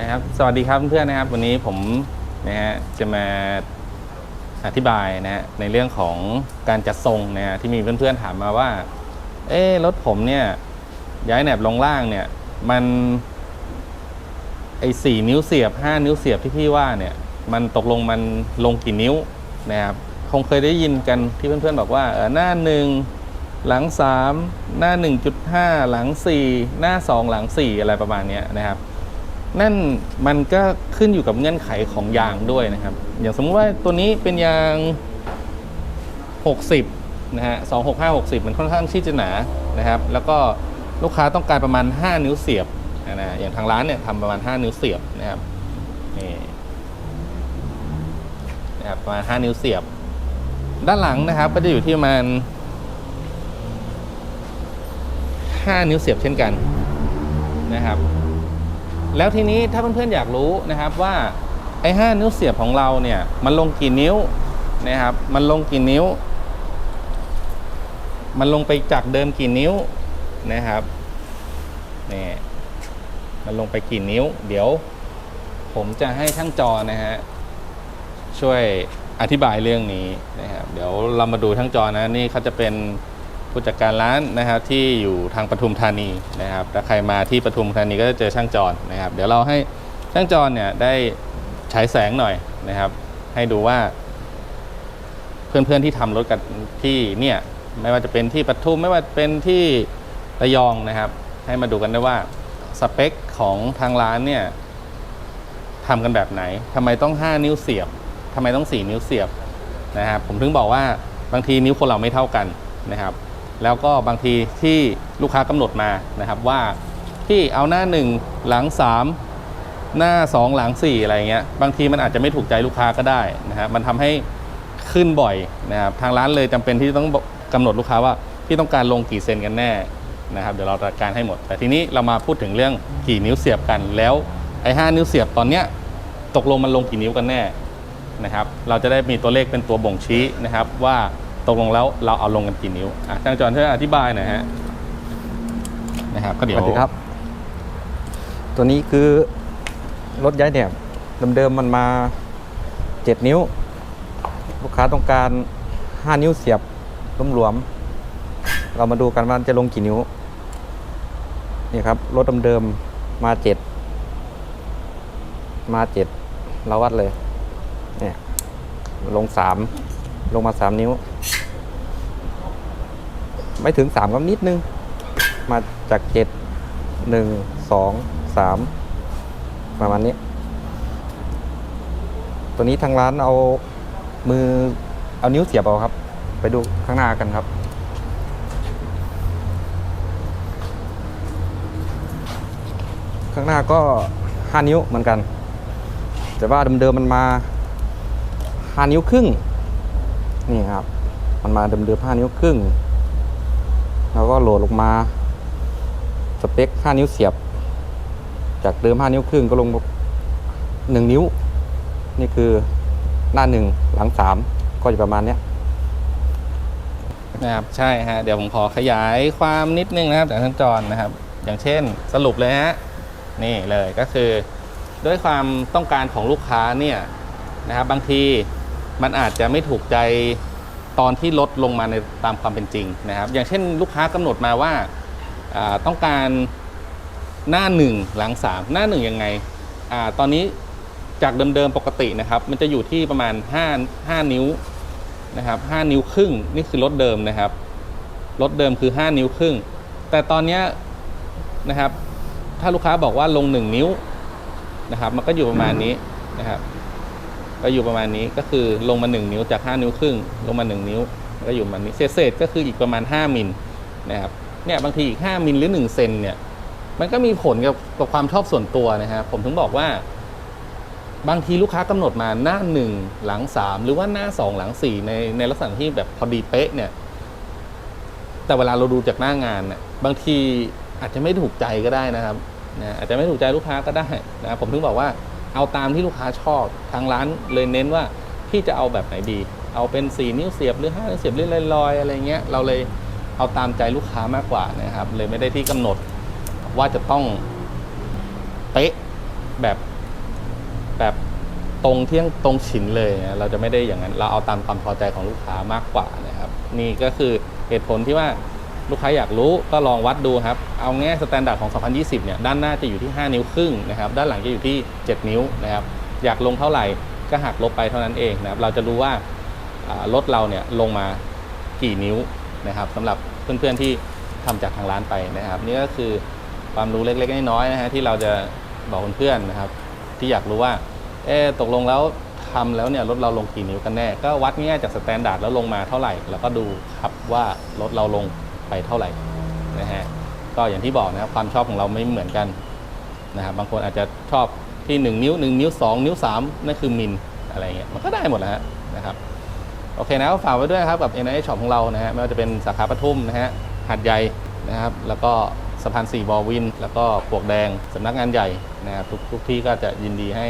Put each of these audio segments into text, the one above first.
นะครับ สวัสดีครับเพื่อนๆนะครับ วันนี้ผมนะฮะจะมาอธิบายนะฮะในเรื่องของการจัดทรงนะฮะที่มีเพื่อนๆถามมาว่า เอ๊รถผมเนี่ยย้ายแหนบลงล่างเนี่ยมันไอ้สี่นิ้วเสียบห้านิ้วเสียบที่พี่ว่าเนี่ย มันตกลงมันลงกี่นิ้วนะครับคงเคยได้ยินกันที่เพื่อนๆบอกว่าเออหน้าหนึ่งหลังสามหน้า 1.5 หลัง 4 หน้า 2 หลัง 4 อะไรประมาณนี้นะครับ นั่นมันก็ขึ้นอยู่กับเงื่อนไขของยางด้วยนะครับ อย่างสมมติว่าตัวนี้เป็นยาง 60 นะฮะ 265 60 มันค่อนข้างที่จะหนานะครับ แล้วก็ลูกค้าต้องการประมาณ 5 นิ้วเสียบนะนะอย่างทางร้านเนี่ยทำประมาณ 5 นิ้วเสียบนะครับนี่นะครับประมาณ 5 นิ้วเสียบ ด้านหลังนะครับก็จะอยู่ที่ประมาณ 5 นิ้วเสียบเช่นกันนะครับ แล้วทีนี้ถ้าเพื่อนๆอยากรู้นะครับว่าไอ้ห้านิ้วเสียบของเราเนี่ยมันลงกี่นิ้วนะครับมันลงกี่นิ้ว มันลงไปจากเดิมกี่นิ้วนะครับนี่มันลงไปกี่นิ้ว เดี๋ยว ผมจะให้ช่างจอนะฮะช่วยอธิบายเรื่องนี้นะครับเดี๋ยวเรามาดูช่างจอนะนี่เขาจะเป็น ผู้จัดการร้านนะครับที่อยู่ทางปทุมธานีนะครับถ้าใครมาที่ปทุมธานีก็จะเจอช่างจรนะครับ เดี๋ยวเราให้ช่างจรเนี่ยได้ฉายแสงหน่อยนะครับ ให้ดูว่า เพื่อนๆที่ทำรถกันที่เนี่ยไม่ว่าจะเป็นที่ปทุมไม่ว่าเป็นที่ระยองนะครับ ให้มาดูกันได้ว่าสเปคของทางร้านเนี่ยทำกันแบบไหนทำไมต้อง 5 นิ้วเสียบทำไมต้อง 4 นิ้วเสียบนะครับผมถึงบอกว่าบางทีนิ้วคนเราไม่เท่ากันนะครับ แล้วก็บางทีที่ลูกค้ากำหนดมานะครับว่าที่เอาหน้า 1 หลัง 3 หน้า 2 หลัง 4 อะไรเงี้ยบางทีมันอาจจะไม่ถูกใจลูกค้าก็ได้นะครับมันทำให้ขึ้นบ่อยนะครับทางร้านเลยจำเป็นที่ต้องกำหนดลูกค้าว่าพี่ต้องการลงกี่เซนกันแน่นะครับเดี๋ยวเราจัดการให้หมด แต่ทีนี้เรามาพูดถึงเรื่องกี่นิ้วเสียบกันแล้วไอ้ห้านิ้วเสียบตอนเนี้ยตกลงมันลงกี่นิ้วกันแน่นะครับ เราจะได้มีตัวเลขเป็นตัวบ่งชี้นะครับว่า ตกลงแล้วเราเอาลงกันกี่นิ้วอะช่างจอนช่วยอธิบายหน่อยฮะนะครับก็เดี๋ยววัสดีครับ ตัวนี้คือรถย้ายแหนบเดิมๆมันมา7นิ้ว ลูกค้าต้องการ5นิ้วเสียบรวมๆเรามาดูกันว่าจะลงกี่นิ้วนี่ครับรถเดิมๆมา7มา7เราวัดเลยเนี่ยลง3ลงมา3นิ้ว ไม่ถึง3ก็นิดนึง มาจากเจ็ดหนึ่งสองสามประมาณนี้ ตัวนี้ทางร้านเอามือเอานิ้วเสียบเอาครับ ไปดูข้างหน้ากันครับข้างหน้าก็ห้านิ้วเหมือนกัน แต่ว่าเดิมๆมันมาห้านิ้วครึ่ง นี่ครับ มันมาเดิมๆห้านิ้วครึ่ง แล้วก็โหลดลงมา สเปค 5 นิ้วเสียบ จากเดิม 5 นิ้วครึ่งก็ลง 1 นิ้ว นี่คือหน้า 1 หลัง 3 ก็จะประมาณนี้นะครับ ใช่ฮะ เดี๋ยวผมขอขยายความนิดนึงนะครับจากท่านจรนะครับ อย่างเช่นสรุปเลยฮะ นี่เลยก็คือ ด้วยความต้องการของลูกค้าเนี่ยนะครับบางทีมันอาจจะไม่ถูกใจ ตอนที่ลดลงมาในตามความเป็นจริงนะครับ อย่างเช่นลูกค้ากำหนดมาว่าต้องการหน้าหนึ่งหลังสามหน้าหนึ่งยังไงอตอนนี้จากเดิมๆปกตินะครับ มันจะอยู่ที่ประมาณ 5 5 นิ้วนะครับ5นิ้วครึ่งนี่คือรถเดิมนะครับรถเดิมคือ 5 นิ้วครึ่ง แต่ตอนนี้นะครับ ถ้าลูกค้าบอกว่าลง 1 นิ้วนะครับ มันก็อยู่ประมาณนี้นะครับ ก็อยู่ประมาณนี้ก็คือลงมา 1 นิ้วจาก 5 นิ้วครึ่ง ลงมา 1 นิ้วก็อยู่ประมาณนี้เศษก็คืออีกประมาณ 5มิลนะครับเนี่ยบางทีอีก 5มิลหรือ1เซนเนี่ยมันก็มีผลกับกับความชอบส่วนตัวนะครับผมถึงบอกว่า บางทีลูกค้ากำหนดมาหน้าหนึ่งหลังสามหรือว่าหน้าสองหลังสี่ในในลักษณะที่แบบพอดีเป๊ะเนี่ยแต่เวลาเราดูจากหน้างานเนี่ยบางทีอาจจะไม่ถูกใจก็ได้นะครับนะอาจจะไม่ถูกใจลูกค้าก็ได้นะผมถึงบอกว่า เอาตามที่ลูกค้าชอบทางร้านเลยเน้นว่าพี่จะเอาแบบไหนดี เอาเป็นสี่นิ้วเสียบหรือห้านิ้วเสียบหรือลอยอะไรเงี้ยเราเลยเอาตามใจลูกค้ามากกว่านะครับ เลยไม่ได้ที่กำหนดว่าจะต้องเป๊ะแบบแบบตรงเที่ยงตรงฉินเลยนะเราจะไม่ได้อย่างนั้น เราเอาตามความพอใจของลูกค้ามากกว่านะครับ นี่ก็คือเหตุผลที่ว่า ลูกค้าอยากรู้ก็ลองวัดดูครับ เอาแง่ายสแตนดาร์ดของ 2020 เนี่ย ด้านหน้าจะอยู่ที่ 5 นิ้วครึ่งนะครับ ด้านหลังจะอยู่ที่ 7 นิ้วนะครับ อยากลงเท่าไหร่ก็หักลบไปเท่านั้นเองนะครับ เราจะรู้ว่ารถเราเนี่ยลงมากี่นิ้วนะครับสำหรับเพื่อนๆที่ทำจากทางร้านไปนะครับ นี่ก็คือความรู้เล็กๆน้อยๆนะฮะที่เราจะบอกเพื่อนๆนะครับ ที่อยากรู้ว่าเอ๊ะตกลงแล้วทำแล้วเนี่ยรถเราลงกี่นิ้วกันแน่ ก็วัดง่ายจากสแตนดาร์ดแล้วลงมาเท่าไหร่ แล้วก็ดูครับว่ารถเราลง ไปเท่าไหร่นะฮะก็อย่างที่บอกนะครับความชอบของเราไม่เหมือนกันนะครับบางคนอาจจะชอบที่ 1 นิ้ว 1 นิ้ว 2 นิ้ว 3 นั่นคือมิลอะไรเงี้ยมันก็ได้หมดนะฮะนะครับโอเคนะฝากไว้ด้วยครับกับ n i s Shop ของเรานะฮะไม่ว่าจะเป็นสาขาปทุมนะฮะหัดใหญ่นะครับแล้วก็สะพานสี่บอวิน แล้วก็ปวกแดงสำนักงานใหญ่นะครับทุกทุกที่ก็จะยินดีให้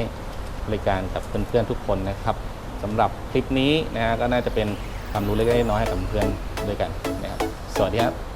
บริการกับเพื่อนๆทุกคนนะครับสำหรับคลิปนี้นะฮะก็น่าจะเป็นความรู้เล็กๆน้อยๆให้กับเพื่อนด้วยกันนะ สวัสดีครับ